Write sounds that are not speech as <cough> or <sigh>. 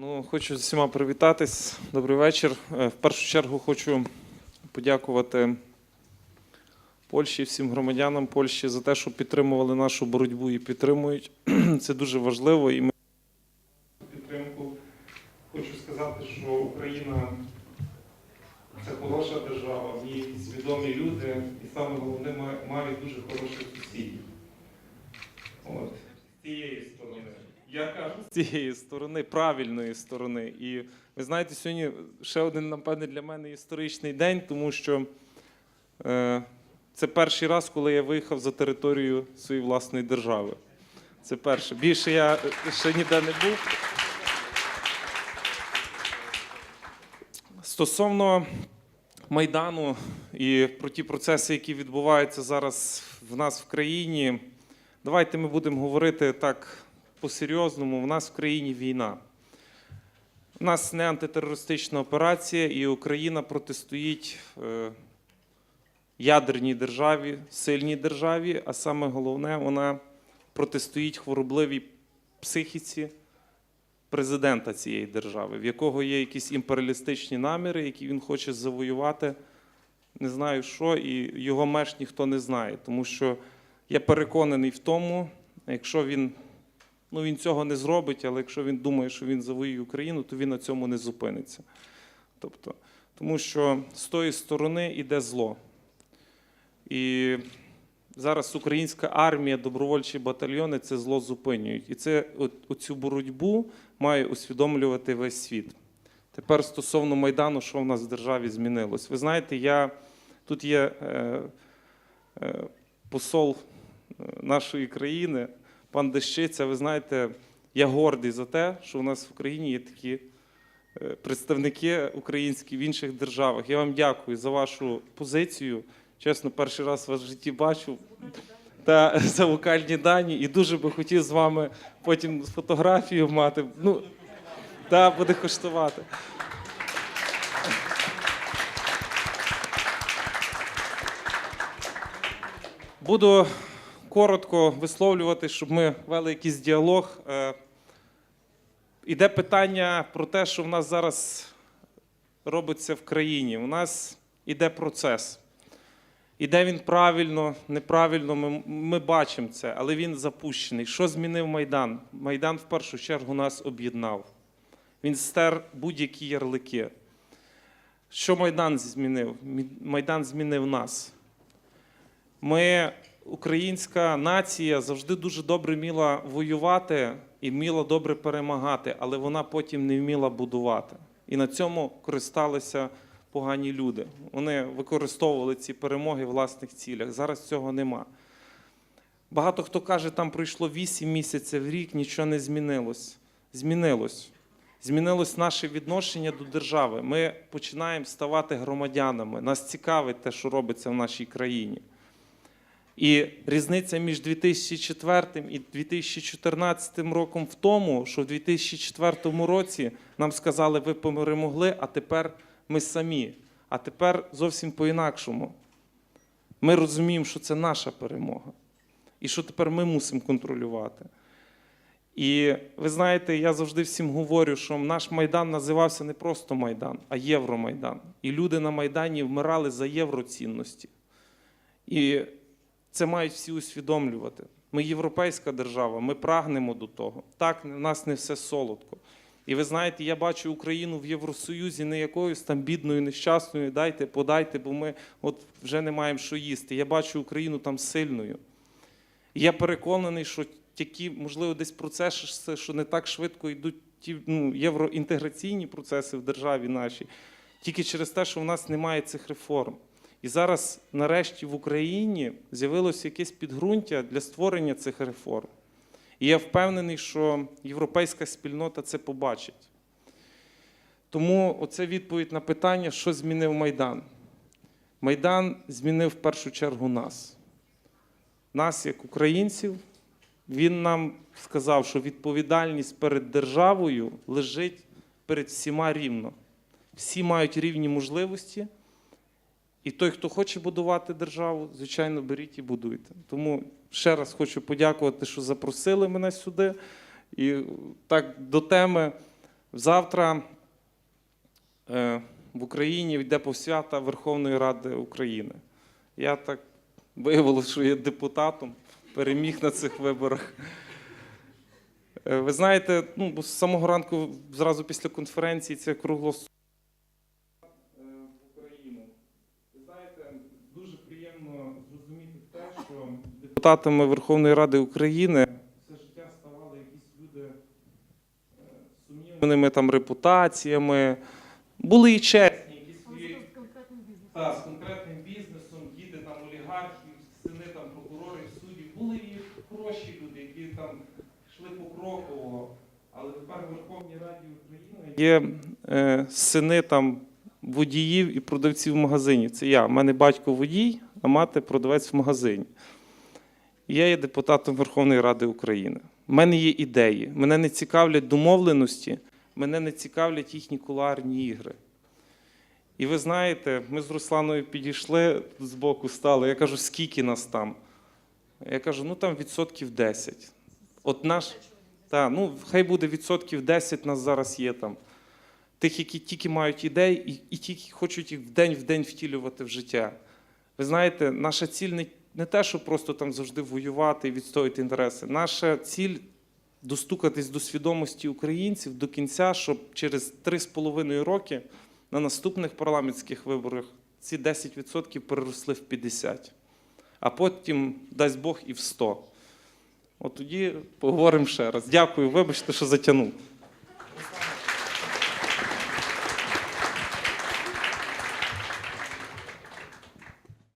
Ну, хочу з усіма привітатись. Добрий вечір. Е, В першу чергу хочу подякувати Польщі, всім громадянам Польщі за те, що підтримували нашу боротьбу і підтримують. <clears throat> Це дуже важливо. І ми підтримку. Хочу сказати, що Україна це хороша держава, в ній свідомі люди, і саме головне ма- мають дуже хороших сусідів. От. З цієї сторони. Я кажу з цієї сторони, правильної сторони. І ви знаєте, сьогодні ще один, напевне, для мене історичний день, тому що е, це перший раз, коли я виїхав за територію своєї власної держави. Це перше. Більше я е, ще ніде не був. Стосовно Майдану і про ті процеси, які відбуваються зараз в нас в країні, давайте ми будемо говорити так по-серйозному. В нас в країні війна. У нас не антитерористична операція, і Україна протистоїть е, ядерній державі, сильній державі, а саме головне, вона протистоїть хворобливій психіці президента цієї держави, в якого є якісь імперіалістичні наміри, які він хоче завоювати. Не знаю що, і його меж ніхто не знає. Тому що я переконаний в тому, якщо він, ну він цього не зробить, але якщо він думає, що він завоює Україну, то він на цьому не зупиниться. Тобто, тому що з тої сторони йде зло. І зараз українська армія, добровольчі батальйони це зло зупинюють. І це оцю боротьбу має усвідомлювати весь світ. Тепер стосовно Майдану, що в нас в державі змінилось. Ви знаєте, я тут є е, е, посол е, нашої країни, пан Дещиця. Ви знаєте, я гордий за те, що у нас в Україні є такі е, представники українські в інших державах. Я вам дякую за вашу позицію. Чесно, перший раз вас в житті бачу. Та за вокальні дані, і дуже би хотів з вами потім фотографію мати. Ну, та буде коштувати. Буду коротко висловлювати, щоб ми вели якийсь діалог. Е, Іде питання про те, що в нас зараз робиться в країні. У нас іде процес. Іде він правильно, неправильно, ми, ми бачимо це, але він запущений. Що змінив Майдан? Майдан в першу чергу нас об'єднав. Він стер будь-які ярлики. Що Майдан змінив? Майдан змінив нас. Ми, українська нація, завжди дуже добре вміла воювати і вміла добре перемагати, але вона потім не вміла будувати. І на цьому користалися погані люди. Вони використовували ці перемоги в власних цілях. Зараз цього нема. Багато хто каже, там пройшло 8 місяців, рік, нічого не змінилось. Змінилось. Змінилось наше відношення до держави. Ми починаємо ставати громадянами. Нас цікавить те, що робиться в нашій країні. І різниця між 2004 і 2014 роком в тому, що в 2004 році нам сказали, ви перемогли, а тепер ми самі. А тепер зовсім по-інакшому. Ми розуміємо, що це наша перемога. І що тепер ми мусимо контролювати. І ви знаєте, я завжди всім говорю, що наш Майдан називався не просто Майдан, а Євромайдан. І люди на Майдані вмирали за євроцінності. І це мають всі усвідомлювати. Ми європейська держава, ми прагнемо до того. Так, в нас не все солодко. І ви знаєте, я бачу Україну в Євросоюзі не якоюсь там бідною, нещасною, дайте, подайте, бо ми от вже не маємо що їсти. Я бачу Україну там сильною. І я переконаний, що такі, можливо, десь процеси, що не так швидко йдуть ті ну, євроінтеграційні процеси в державі нашій, тільки через те, що в нас немає цих реформ. І зараз, нарешті, в Україні з'явилося якесь підґрунтя для створення цих реформ. І я впевнений, що європейська спільнота це побачить. Тому оце відповідь на питання, що змінив Майдан. Майдан змінив в першу чергу нас. Нас, як українців, він нам сказав, що відповідальність перед державою лежить перед всіма рівно. Всі мають рівні можливості. І той, хто хоче будувати державу, звичайно, беріть і будуйте. Тому ще раз хочу подякувати, що запросили мене сюди. І так до теми Завтра е, в Україні йде посвята Верховної Ради України. Я так виявилося, що є депутатом, переміг на цих виборах. Е, Ви знаєте, ну, з самого ранку, зразу після конференції, це кругло с- е, в Україну. Ви знаєте, дуже зрозуміти те, що депутатами Верховної Ради України все життя ставали якісь люди е, з сумнівними там репутаціями. Були і чесні, які свої та, з конкретним бізнесом, діти там олігархів, сини там прокурорів, суддів. Були і хороші люди, які там йшли покроково. Але тепер в Верховній Раді України є е, сини там водіїв і продавців в магазині. Це я. У мене батько водій, а мати продавець в магазині. Я є депутатом Верховної Ради України. У мене є ідеї. Мене не цікавлять домовленості, мене не цікавлять їхні кулуарні ігри. І ви знаєте, ми з Русланою підійшли з боку стали. Я кажу, скільки нас там? Я кажу, ну там відсотків 10. От наш, та, ну хай буде відсотків 10 нас зараз є там. Тих, які тільки мають ідеї і, і тільки хочуть їх вдень в день втілювати в життя. Ви знаєте, наша ціль не, не те, щоб просто там завжди воювати і відстояти інтереси. Наша ціль достукатись до свідомості українців до кінця, щоб через 3,5 роки на наступних парламентських виборах ці 10% переросли в 50%, а потім, дасть Бог, і в 100%. От тоді поговоримо ще раз. Дякую, вибачте, що затягнув.